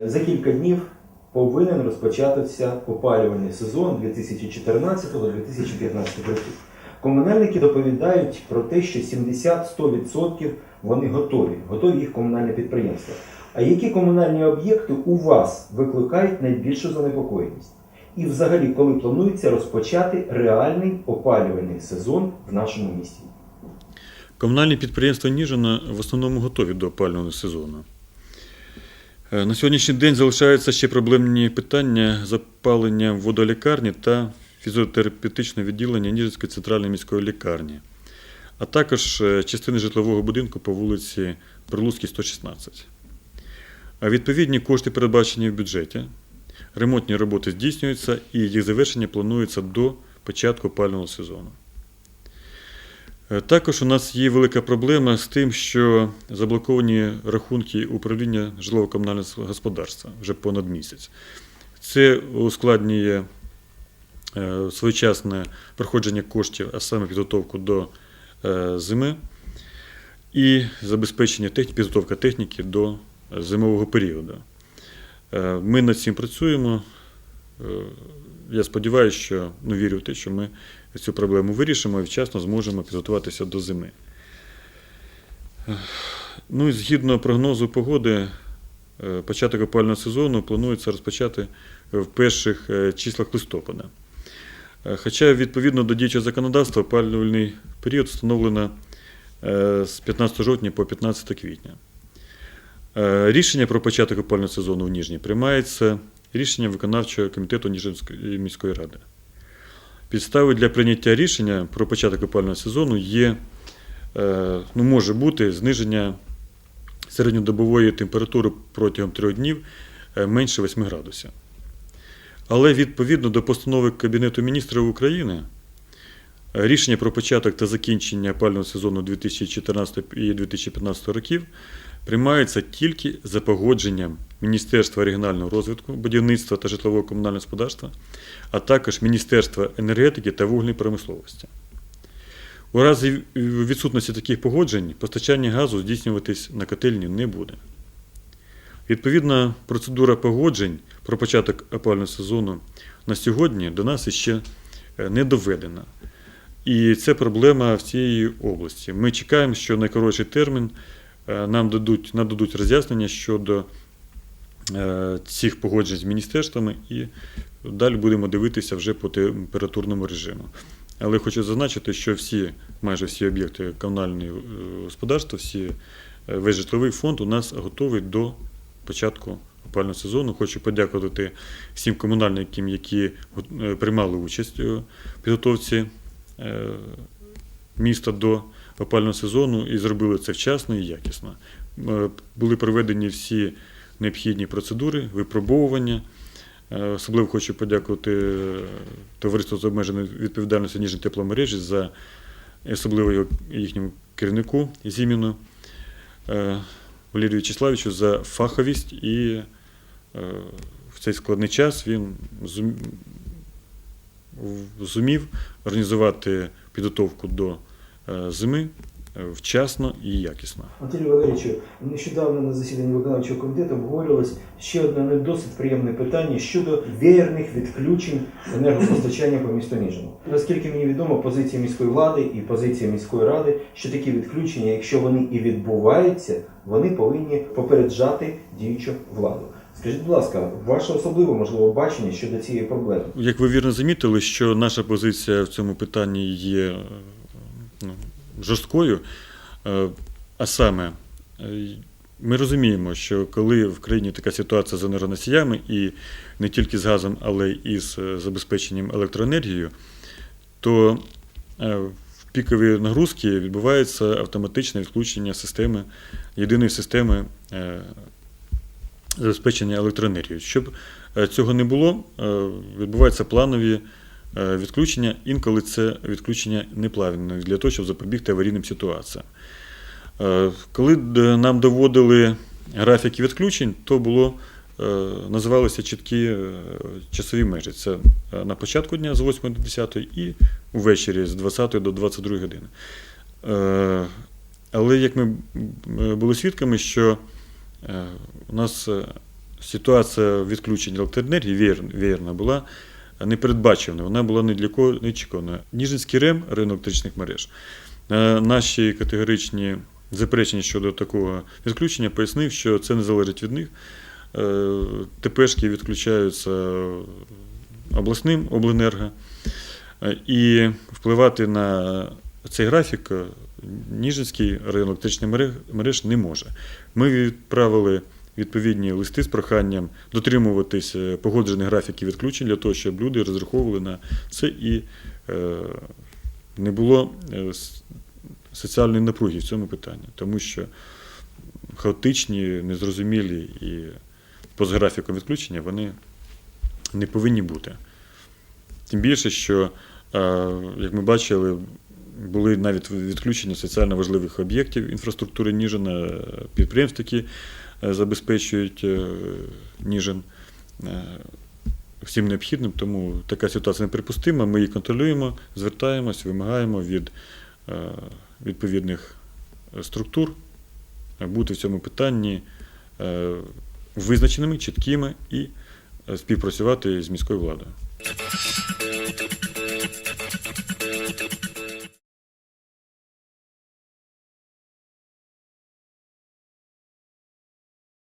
За кілька днів повинен розпочатися опалювальний сезон 2014-2015 років. Комунальники доповідають про те, що 70-100% вони готові, готові їх комунальне підприємства. А які комунальні об'єкти у вас викликають найбільшу занепокоєність? І взагалі, коли планується розпочати реальний опалювальний сезон в нашому місті? Комунальні підприємства Ніжина в основному готові до опалювального сезону. Е, На сьогоднішній день залишаються ще проблемні питання запалення водолікарні та фізіотерапевтичного відділення Ніжинської центральної міської лікарні, а також е, частини житлового будинку по вулиці Прилуцькій, 116. А Відповідні кошти передбачені в бюджеті. Ремонтні роботи здійснюються і їх завершення планується до початку опалювального сезону. Е, Також у нас є велика проблема з тим, що заблоковані рахунки управління житлово-комунального господарства вже понад місяць. Це ускладнює е, своєчасне проходження коштів, а саме підготовку до е, зими і забезпечення техніки, підготовка техніки до зимового періоду. Ми над цим працюємо. Я сподіваюся, що ну, вірю в те, що ми цю проблему вирішимо і вчасно зможемо підготуватися до зими. Ну і згідно прогнозу погоди, е, початок опалювального сезону планується розпочати в перших е, числах листопада. Е, Хоча відповідно до діючого законодавства опалювальний період встановлено з 15 жовтня по 15 квітня. Рішення про початок опалювального сезону в Ніжні приймається рішенням виконавчого комітету Ніжинської міської ради. Підставою для прийняття рішення про початок опалювального сезону є, е, ну, може бути зниження середньодобової температури протягом трьох днів е, менше 8 градусів. Але відповідно до постанови Кабінету міністрів України, е, рішення про початок та закінчення опалювального сезону 2014 і 2015 років приймаються тільки за погодженням Міністерства регіонального розвитку, будівництва та житлового комунального господарства, а також Міністерства енергетики та вугільної промисловості. У разі відсутності таких погоджень постачання газу здійснюватись на котельні не буде. Відповідна процедура погоджень про початок опалювального сезону на сьогодні до нас іще е, не доведена. І це проблема всієї області. Ми чекаємо, що найкоротший термін нам дадуть, нададуть роз'яснення щодо е, цих погоджень з міністерствами і далі будемо дивитися вже по температурному режиму. Але хочу зазначити, що всі, майже всі об'єкти комунального е, господарства, всі, е, весь житловий фонд у нас готовий до початку опального сезону. Хочу подякувати всім комунальникам, які е, приймали участь у підготовці е, міста до опального сезону і зробили це вчасно і якісно. Е, Були проведені всі необхідні процедури, випробовування. Е, Особливо хочу подякувати е, товариству з обмеженою відповідальністю Ніжні тепломережі за особливо їхньому керівнику Зіміну Валерію Вячеславовичу за фаховість і в цей складний час він зумів організувати підготовку до зими е, вчасно і якісно. Анатолію Валерійовичу, нещодавно на засіданні виконавчого комітету обговорювалось ще одне не досить приємне питання щодо веєрних відключень енергопостачання по місту Ніжину. Наскільки мені відомо, позиція міської влади і позиція міської ради, що такі відключення, якщо вони і відбуваються, вони повинні попереджати діючу владу. Скажіть, будь ласка, ваше особливе можливо бачення щодо цієї проблеми? Як ви вірно замітили, що наша позиція в цьому питанні є е, жорсткою, Е, а саме, е, ми розуміємо, що коли в країні така ситуація з енергоносіями, і не тільки з газом, але і з е, забезпеченням електроенергією, то в пікові нагрузки відбувається автоматичне відключення системи, єдиної системи забезпечення електроенергією. Щоб цього не було, відбуваються планові відключення, інколи це відключення неплавне, для того, щоб запобігти аварійним ситуаціям. Е, Коли нам доводили графіки відключень, то було, е, називалися чіткі е, часові межі. Це е, на початку дня з 8 до 10 і ввечері з 20 до 22 години. Е, Але як ми були свідками, що е, у нас е, ситуація відключення електроенергії вієрна була непередбачена, вона була ні для кого не очікувана. Ніжинський РЕМ, ринок електричних мереж, е, наші категоричні заперечення щодо такого відключення пояснив, що це не залежить від них. Е, ТПшки відключаються обласним обленерго. Е, І впливати на цей графік Ніжинський район електричних мереж не може. Ми відправили відповідні листи з проханням дотримуватись е, погоджених графіків відключень для того, щоб люди розраховували на це і е, не було е, соціальної напруги в цьому питанні, тому що хаотичні, незрозумілі і поза графіком відключення вони не повинні бути. Тим більше, що, як ми бачили, були навіть відключення соціально важливих об'єктів інфраструктури Ніжина, підприємств, які забезпечують е, Ніжин е, всім необхідним, тому така ситуація неприпустима. Ми її контролюємо, звертаємось, вимагаємо від е, відповідних структур е, бути в цьому питанні е, визначеними, чіткими і е, співпрацювати з міською владою.